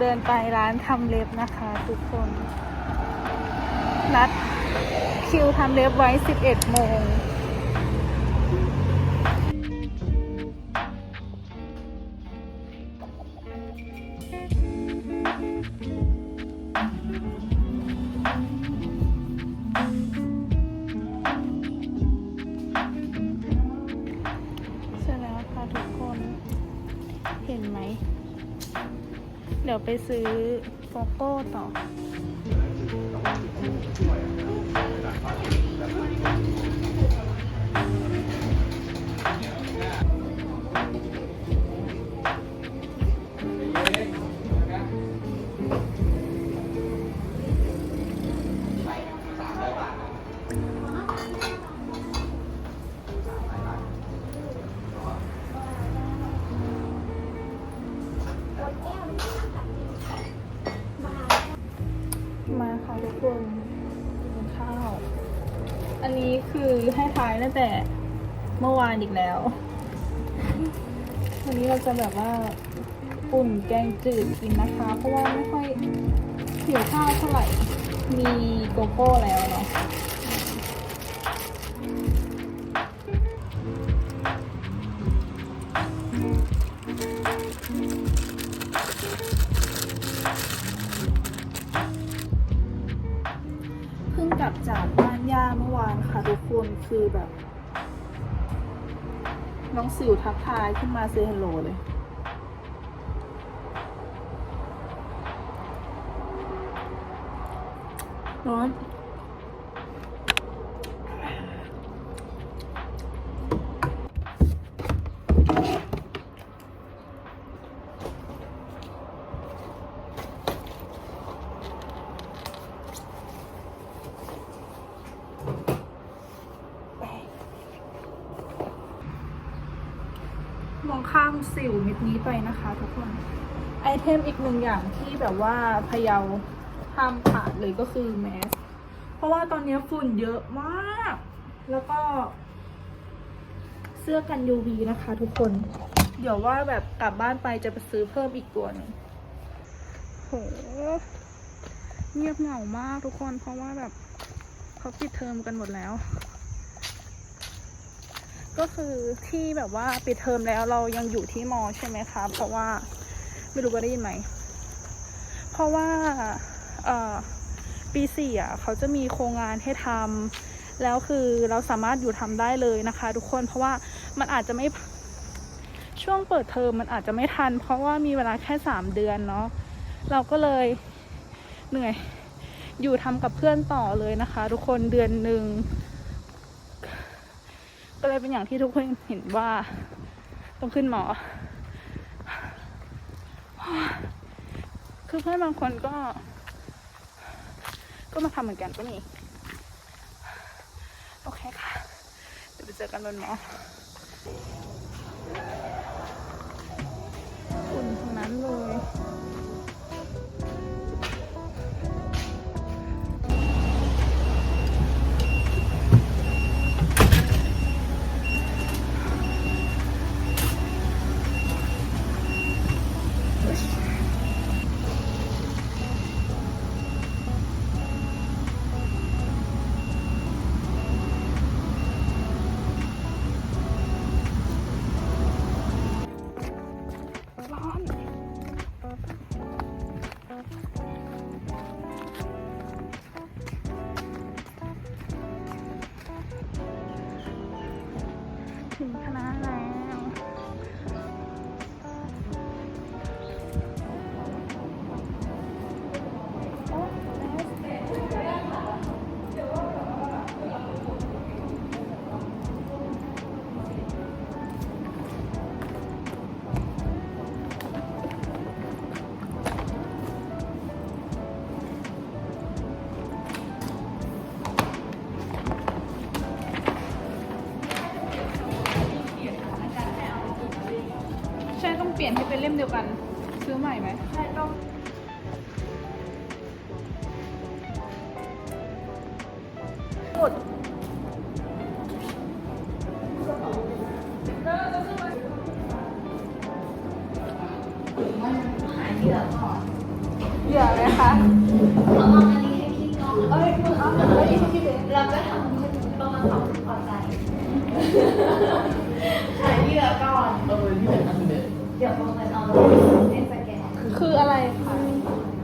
เดินไปร้านทำเล็บนะคะ ทุกคน นัดคิวทำเล็บไว้ 11 โมงเสร็จแล้วค่ะทุกคน เห็นไหม เดี๋ยวไปซื้อโกโก้ต่อ ตั้งแต่เมื่อวานอีกแล้ว วันนี้เราจะแบบว่าปุ่นแกงจืดกินนะคะ เพราะว่าไม่ค่อยหิวข้าวเท่าไหร่ มีโกโก้แล้วเนาะ คือแบบ น้องสิวทักทายขึ้นมาเซฮัลโหลเลย ร้อน มองข้ามสิวเม็ดนี้ไปนะคะทุกคน ไอเทมอีกหนึ่งอย่างที่แบบว่าพะเยาห้ามขาดเลยก็คือแมส เพราะว่าตอนนี้ฝุ่นเยอะมาก แล้วก็ เสื้อกัน UV นะคะทุกคน เดี๋ยวว่าแบบกลับบ้านไปจะไปซื้อเพิ่มอีกตัวนึงโหเงียบเหงามากทุกคนเพราะว่าแบบเขาปิดเทอมกันหมดแล้ว ก็คือที่แบบว่าปิดเทอมแล้วเรายังอยู่ที่มอใช่ไหมคะเพราะว่าไม่รู้ว่าได้ยินไหม เพราะว่าปีสี่อะเขาจะมีโครงงานให้ทำแล้วคือเราสามารถอยู่ทำได้เลยนะคะ ทุกคนเพราะว่ามันอาจจะไม่ช่วงเปิดเทอมมันอาจจะไม่ทัน เพราะว่ามีเวลาแค่สามเดือนเนาะเราก็เลยเหนื่อยอยู่ทำกับเพื่อนต่อเลยนะคะ ทุกคนเดือนหนึ่ง ก็เลยเป็นอย่างที่ทุกคนเห็นว่าต้องขึ้นหมอ คือเพื่อนบางคนก็ ก็มาทำเหมือนกันก็มีโอเคค่ะ เดี๋ยวไปเจอกันบนหมออุ่นทั้งนั้นเลย ยนให้เป็นเล่มเดียวกัน ซื้อใหม่ไหมใช่ต้องหมดหายเหยื่อก่อนเหยื่อไหมคะ เอาลองอันนี้ให้พี่ก่อน เอ้ยมึงเอาเอ้ยพี่เบส เราก็ทำให้ประมาณสองพอใจหายเหยื่อก่อน เออที่เป็นอันเด็ด เดี๋ยวประมาณเอาลงในสแกน คืออะไรคะ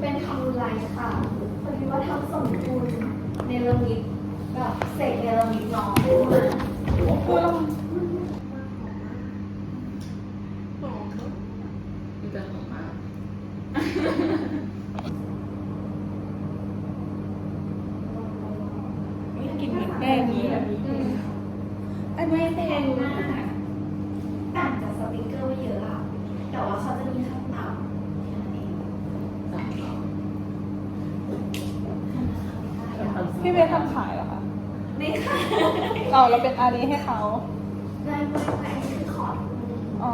เป็นทำลายค่ะพอดี ว่าทำสมดุลเนลมิดแบบเศษเนลมิดน้องขึ้นมาคือเราที่เป็นของมากินเหมือนแป้งนี้แบบนี้อันไม่แพงมากต่างจากสติกเกอร์ไม่เยอะอะแต่ว่าเขาจะมีขั้นต่ำแค่นั้นเอง สามสอง พี่เบสทำขายเหรอคะไม่ค่ะเราเราเป็นอารีให้เขาได้ไม่ไม่อันนี้คือขอดอ๋อ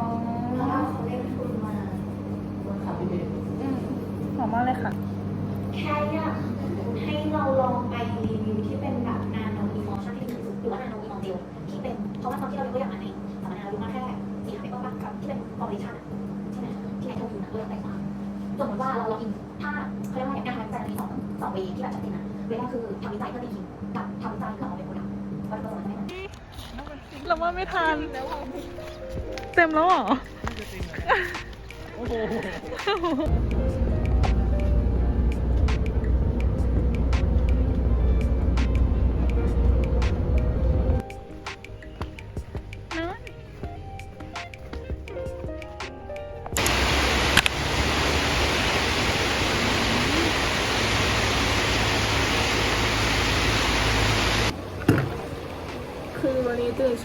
แล้วเราเขาเล่นทุนมาว่าขับพี่เบสอืมหอมมากเลยค่ะ แค่อยากให้เราลองไปรีวิวที่เป็นแบบนาโนอีมอชั่นที่ดีที่สุดหรือว่านาโนอีมอเดลที่เป็นเพราะว่าตอนที่เรายกตัวอย่างมาในสัมมนาเราดูมาแค่สี่ห้าเปเปอร์บ้างกับที่เป็นคอมมิชชั่นใช่ไหมที่ในโทยูนะเรื่องแตกต่างสมมติว่าเราเราอินถ้าเขาเรียกว่าอย่างการทำวิจัยมันมีสองสองเวที่แบบชัดเจนนะ เวแรกคือทำวิจัยเพื่อตีพิมพ์กับทำวิจัยเพื่อเอาไปโปรดักต์วัตถุประสงค์จะไม่เหมือนกันเราว่าไม่ทัน เต็มแล้วเหรอ โอ้โห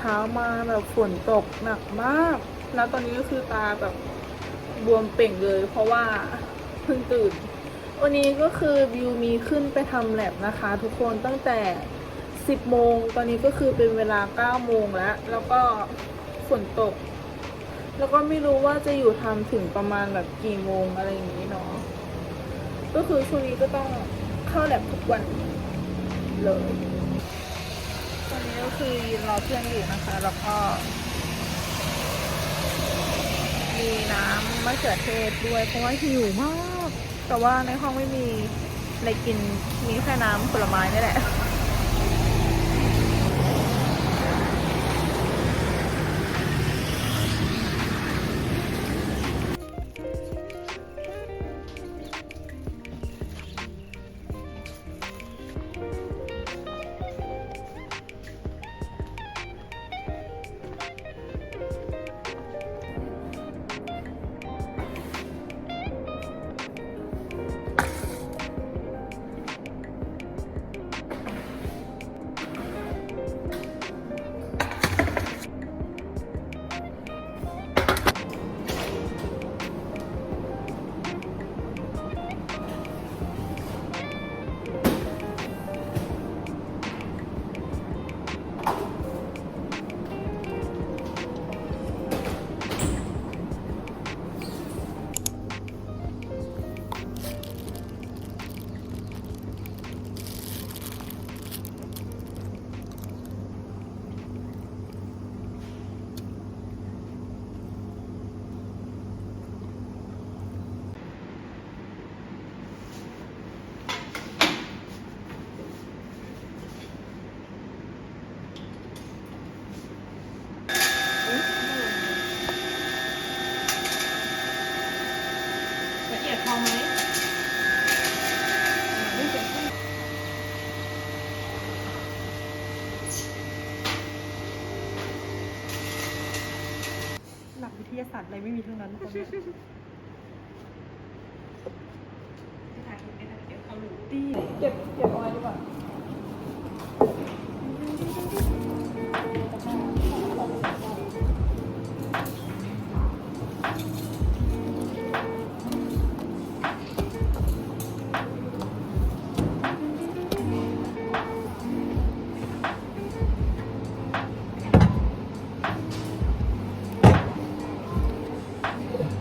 ช้ามาแบบฝนตกหนักมาก แล้วตอนนี้ก็คือตาแบบบวมเป่งเลย เพราะว่าเพิ่งตื่น วันนี้ก็คือบิวมีขึ้นไปทำแลบนะคะ ทุกคนตั้งแต่ 10 โมง ตอนนี้ก็คือเป็นเวลา 9 โมงแล้ว แล้วก็ฝนตก แล้วก็ไม่รู้ว่าจะอยู่ทำถึงประมาณแบบกี่โมงอะไรอย่างนี้เนาะ ก็คือช่วงนี้ก็ต้องเข้าแลบทุกวันเลย นี้ก็คือยืนรอเพื่อนอยู่นะคะ แล้วก็ มีน้ำมะเขือเทศด้วย เพราะว่าหิวมาก แต่ว่าในห้องไม่มีอะไรกิน มีแค่น้ำผลไม้นี่แหละ ละเอียดพอไหมหลักวิทยาศาสตร์อะไรไม่มีทั้งนั้นคนเนี้ย